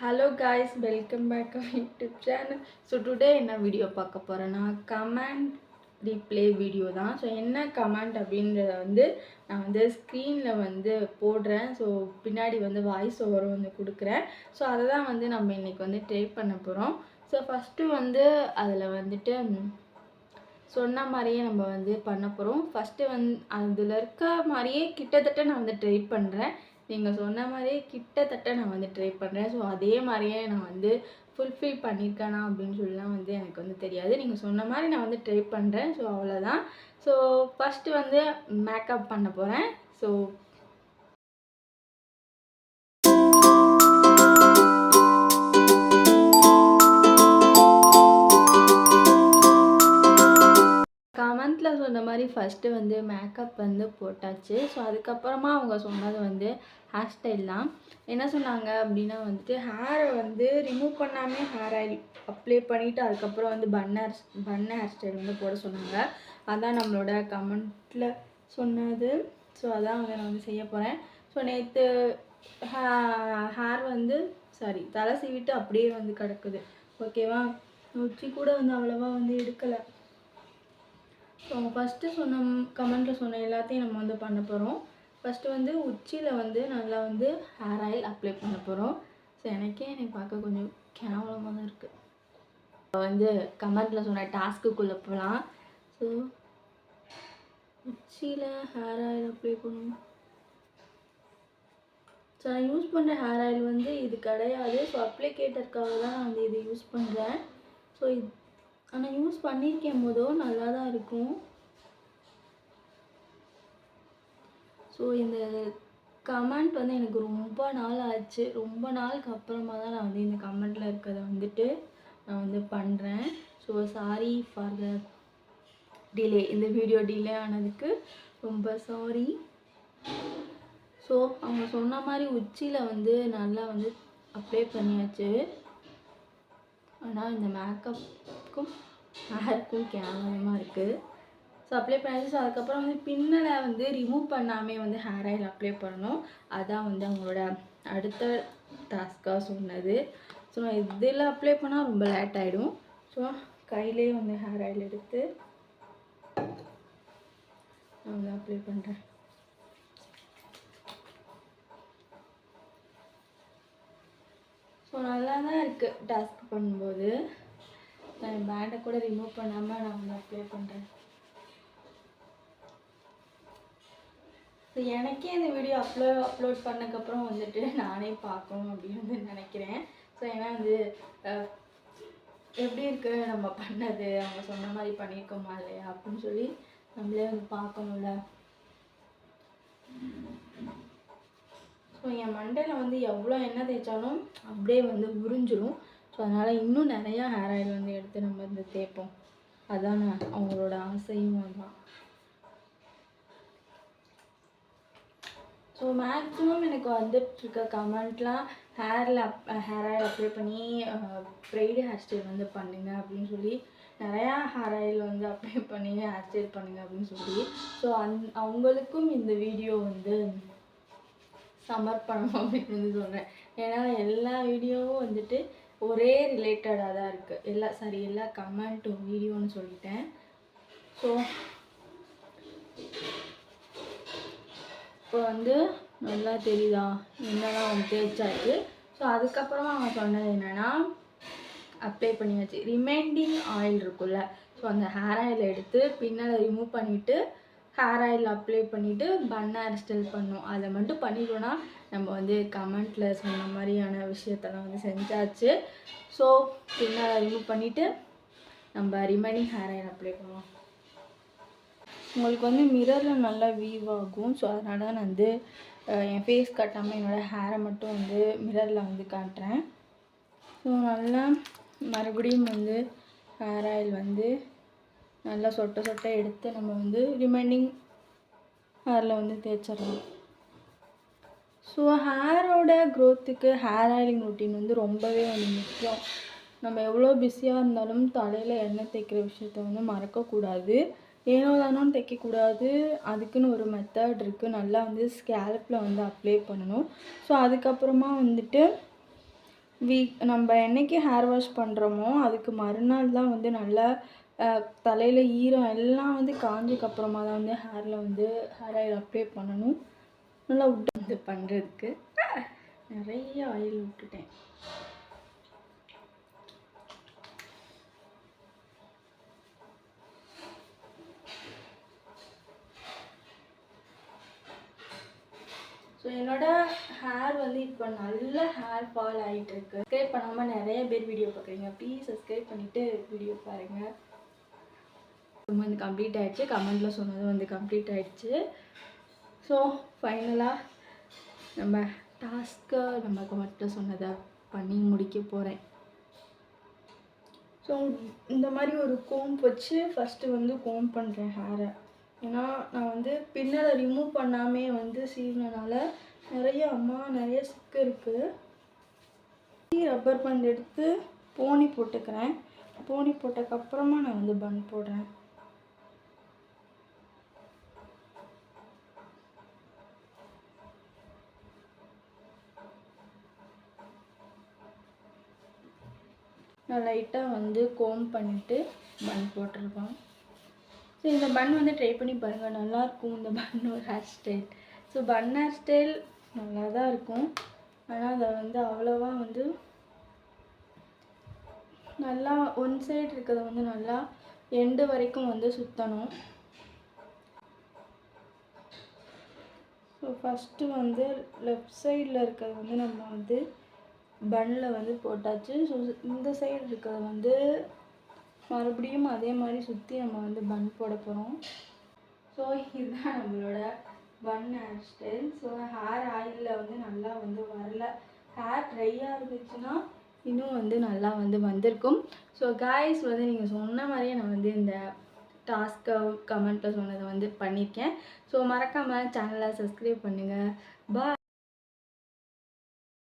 Hello guys welcome back YouTube channel so today என்ன video பார்க்க போகிறேன்னா கமெண்ட் ரீப்ளே வீடியோ தான். ஸோ என்ன கமெண்ட் அப்படின்றத வந்து நான் வந்து ஸ்க்ரீனில் வந்து போடுறேன். ஸோ பின்னாடி வந்து வாய்ஸ் ஓவரும் வந்து கொடுக்குறேன். ஸோ அதை தான் வந்து நம்ம இன்றைக்கி வந்து ட்ரை பண்ண போகிறோம் ஸோ ஃபஸ்ட்டு வந்து அதில் வந்துட்டு சொன்ன மாதிரியே நம்ம வந்து பண்ண போகிறோம் ஃபஸ்ட்டு வந் அதில் இருக்க மாதிரியே கிட்டத்தட்ட நான் வந்து ட்ரை பண்ணுறேன் நீங்கள் சொன்ன மாதிரியே கிட்டத்தட்ட நான் வந்து ட்ரை பண்ணுறேன் ஸோ அதே மாதிரியே நான் வந்து ஃபுல்ஃபில் பண்ணியிருக்கேனா அப்படின்னு சொல்லிலாம் வந்து எனக்கு வந்து தெரியாது. நீங்கள் சொன்ன மாதிரி நான் வந்து ட்ரை பண்ணுறேன் ஸோ அவ்வளோதான். ஸோ ஃபஸ்ட்டு வந்து மேக்கப் பண்ண போகிறேன் ஸோ கமெண்ட்டில் சொன்ன மாதிரி ஃபஸ்ட்டு வந்து மேக்கப் வந்து போட்டாச்சு. ஸோ அதுக்கப்புறமா அவங்க சொன்னது வந்து ஹேர் ஸ்டைல்லாம் என்ன சொன்னாங்க அப்படின்னா வந்துட்டு ஹேரை வந்து ரிமூவ் பண்ணாமே ஹேர் ஆயில் அப்ளை பண்ணிவிட்டு அதுக்கப்புறம் வந்து bun hair bun hair style வந்து போட சொன்னாங்க. அதான் நம்மளோட கமெண்ட்டில் சொன்னது. ஸோ அதான் வந்து நான் வந்து செய்ய போகிறேன் ஸோ நேற்று ஹேர் வந்து சாரி தலை சீவிட்டு அப்படியே வந்து கிடக்குது. ஓகேவா உச்சி கூட வந்து அவ்வளோவா வந்து எடுக்கலை. ஸோ அவங்க ஃபஸ்ட்டு சொன்ன கமெண்ட்டில் சொன்ன எல்லாத்தையும் நம்ம வந்து பண்ண போகிறோம் ஃபஸ்ட்டு வந்து உச்சியில் வந்து நல்லா வந்து ஹேர் ஆயில் அப்ளை பண்ண போகிறோம் ஸோ எனக்கே எனக்கு பார்க்க கொஞ்சம் கேவலமாக தான் இருக்குது இப்போ வந்து கமெண்ட்டில் சொன்ன டாஸ்க்குள்ளே போகலாம் ஸோ உச்சியில் ஹேர் ஆயில் அப்ளை பண்ணணும். ஸோ நான் யூஸ் பண்ணுற ஹேர் ஆயில் வந்து இது கிடையாது. ஸோ அப்ளிகேட்டருக்காக தான் நான் வந்து இது யூஸ் பண்ணுறேன் ஸோ இது ஆனால் யூஸ் பண்ணியிருக்கேன் போதோ நல்லா தான் இருக்கும். ஸோ இந்த கமெண்ட் வந்து எனக்கு ரொம்ப நாள் ஆச்சு. ரொம்ப நாளுக்கு அப்புறமா தான் நான் வந்து இந்த கமெண்ட்டில் இருக்கிறத வந்துட்டு நான் வந்து பண்ணுறேன் so sorry for the delay இந்த வீடியோ டிலே ஆனதுக்கு ரொம்ப சாரி ஸோ அவங்க சொன்ன மாதிரி உச்சியில் வந்து நல்லா வந்து அப்ளை பண்ணியாச்சு. ஆனால் இந்த மேக்கப்புக்கும் ஹேருக்கும் கேவலமாக இருக்குது ஸோ அப்ளை பண்ணியாச்சு ஸோ அதுக்கப்புறம் வந்து பின்னலை வந்து ரிமூவ் பண்ணாமே வந்து ஹேர் ஆயில் அப்ளை பண்ணணும். அதான் வந்து அவங்களோட அடுத்த டாஸ்க்காக சொன்னது. ஸோ நான் இதில் அப்ளை பண்ணால் ரொம்ப லேட் ஆகிடும் ஸோ கையிலே வந்து ஹேர் ஆயில் எடுத்து நான் வந்து அப்ளை பண்ணுறேன் ஸோ நல்லா தான் இருக்குது டாஸ்க் பண்ணும்போது. நான் பேண்டை கூட ரிமூவ் பண்ணாமல் நான் வந்து அப்ளை பண்ணுறேன் ஸோ எனக்கே இந்த வீடியோ அப்லோ அப்லோட் பண்ணக்கப்புறம் வந்துட்டு நானே பார்க்கணும் அப்படின்னு வந்து நினைக்கிறேன். ஸோ ஏன்னா வந்து எப்படி இருக்கு நம்ம பண்ணது? அவங்க சொன்ன மாதிரி பண்ணியிருக்கோமா இல்லையா அப்படின்னு சொல்லி நம்மளே வந்து பார்க்கணும்ல. ஸோ என் மண்டையில் வந்து எவ்வளோ எண்ணெய் தேய்ச்சாலும் அப்படியே வந்து உறிஞ்சிரும் ஸோ அதனால் இன்னும் நிறையா ஹேர் ஆயில் வந்து எடுத்து நம்ம வந்து தேய்ப்போம். அதான் அவங்களோட ஆசையும் அதான். ஸோ மேக்ஸிமம் எனக்கு வந்துட்டு இருக்க கமெண்ட்லாம் ஹேரில் அப் ஹேர் ஆயில் அப்ளை பண்ணி ப்ரைடு ஹேர் ஸ்டைல் வந்து பண்ணுங்க அப்படின்னு சொல்லி நிறையா ஹேர் ஆயில் வந்து அப்ளை பண்ணி ஹேர் ஸ்டைல் பண்ணுங்கள் அப்படின்னு சொல்லி. ஸோ அந் அவங்களுக்கும் இந்த வீடியோ வந்து சமர்ப்பணம் அப்படின்னு வந்து சொல்கிறேன் ஏன்னா எல்லா வீடியோவும் வந்துட்டு ஒரே ரிலேட்டடாக தான் இருக்குது எல்லா சாரி எல்லா கமெண்ட்டும் வீடியோன்னு சொல்லிட்டேன். ஸோ இப்போ வந்து நல்லா தெரியுதா? என்னெல்லாம் வந்து பேச்சாச்சு ஸோ அதுக்கப்புறமா அவன் சொன்னது என்னென்னா அப்ளை பண்ணியாச்சு ரிமைண்டிங் ஆயில் இருக்குல்ல. ஸோ அந்த ஹேர் ஆயில் எடுத்து பின்னால் ரிமூவ் பண்ணிவிட்டு ஹேர் ஆயில் அப்ளை பண்ணிவிட்டு பன் ஹேர் ஸ்டைல் பண்ணும். அதை மட்டும் பண்ணிட்டோன்னா நம்ம வந்து கமெண்ட்டில் சொன்ன மாதிரியான விஷயத்தெல்லாம் வந்து செஞ்சாச்சு. ஸோ பின்னால் ரிமூவ் பண்ணிவிட்டு நம்ம ரிமைனிங் ஹேர் ஆயில் அப்ளை பண்ணுவோம். உங்களுக்கு வந்து மிரரில் நல்லா வீவ் ஆகும். ஸோ அதனால நான் வந்து என் ஃபேஸ் காட்டாமல் என்னோடய ஹேரை மட்டும் வந்து மிரரில் வந்து காட்டுறேன். ஸோ நல்லா மறுபடியும் வந்து ஹேர் ஆயில் வந்து நல்லா சொட்ட சொட்ட எடுத்து நம்ம வந்து ரிமைனிங் ஹேரில் வந்து தேய்ச்சிடலாம். ஸோ ஹேரோட க்ரோத்துக்கு ஹேர் ஆயிலிங் ரொட்டீன் வந்து ரொம்பவே வந்து முக்கியம். நம்ம எவ்வளோ பிஸியாக இருந்தாலும் தலையில் எண்ணெய் தேய்க்கிற விஷயத்த வந்து மறக்கக்கூடாது. ஏனோ தானோன்னு தைக்கக்கூடாது அதுக்குன்னு ஒரு மெத்தட் இருக்குது நல்லா வந்து ஸ்கேல்ப்பில் வந்து அப்ளை பண்ணணும். ஸோ அதுக்கப்புறமா வந்துட்டு வீக் நம்ம என்னைக்கு ஹேர் வாஷ் பண்ணுறோமோ அதுக்கு மறுநாள் தான் வந்து நல்லா தலையில் ஈரம் எல்லாம் வந்து காஞ்சதுக்கப்புறமா தான் வந்து ஹேரில் வந்து ஹேர் ஆயில் அப்ளை பண்ணணும். நல்லா விட்டு வந்து பண்ணுறதுக்கு நிறைய ஆயில் விட்டுட்டேன் என்னோட ஹேர் வந்து இப்போ நல்ல ஹேர் ஃபால் ஆகிட்டு இருக்கு சப்ஸ்கிரைப் பண்ணாமல் நிறைய பேர் வீடியோ பார்க்குறீங்க ப்ளீஸ் சப்ஸ்கிரைப் பண்ணிவிட்டு வீடியோ பாருங்கள் வந்து கம்ப்ளீட் ஆகிடுச்சு கமெண்டில் சொன்னது வந்து கம்ப்ளீட் ஆகிடுச்சு ஸோ ஃபைனலாக நம்ம டாஸ்க்கை நம்ம கமெண்ட்டில் சொன்னதை பண்ணி முடிக்க போகிறேன் ஸோ இந்த மாதிரி ஒரு கோம்ப் வச்சு ஃபஸ்ட்டு வந்து கோம் பண்ணுறேன் ஹேரை ஏன்னா நான் வந்து பின்னலை ரிமூவ் பண்ணாமே வந்து சீவினனால நிறைய அம்மா நிறைய சிக்கு இருக்குது ரப்பர் பண்ட் எடுத்து போனி போட்டுக்கிறேன். போனி போட்டதுக்கப்புறமா நான் வந்து பன் போடுறேன். நான் லைட்டாக வந்து கோம் பண்ணிவிட்டு பன் போட்டிருப்பேன் ஸோ இந்த பன் வந்து ட்ரை பண்ணி பாருங்கள் நல்லாயிருக்கும் இந்த பன் ஒரு hair style so bun hair style நல்லா தான் இருக்கும். ஆனால் அதை வந்து அவ்வளோவா வந்து நல்லா ஒன் சைடு இருக்கிறத வந்து நல்லா எண்டு வரைக்கும் வந்து சுற்றணும் ஸோ ஃபஸ்ட்டு வந்து லெஃப்ட் சைடில் இருக்கிறது வந்து நம்ம வந்து பன்னில் வந்து போட்டாச்சு. ஸோ இந்த சைடு இருக்கிறது வந்து மறுபடியும் அதே மாதிரி சுற்றி நம்ம வந்து பன் போட போகிறோம் ஸோ இதுதான் நம்மளோட bun hair style so hair ஆயிலில் வந்து நல்லா வந்து வரல. ஹேர் ட்ரையாக இருந்துச்சுன்னா இன்னும் வந்து நல்லா வந்து வந்திருக்கும். ஸோ காய்ஸ் வந்து நீங்கள் சொன்ன மாதிரியே நான் வந்து இந்த டாஸ்க்கை கமெண்ட்டில் சொன்னதை வந்து பண்ணியிருக்கேன் ஸோ மறக்காமல் சேனலை சப்ஸ்கிரைப் பண்ணுங்கள் பா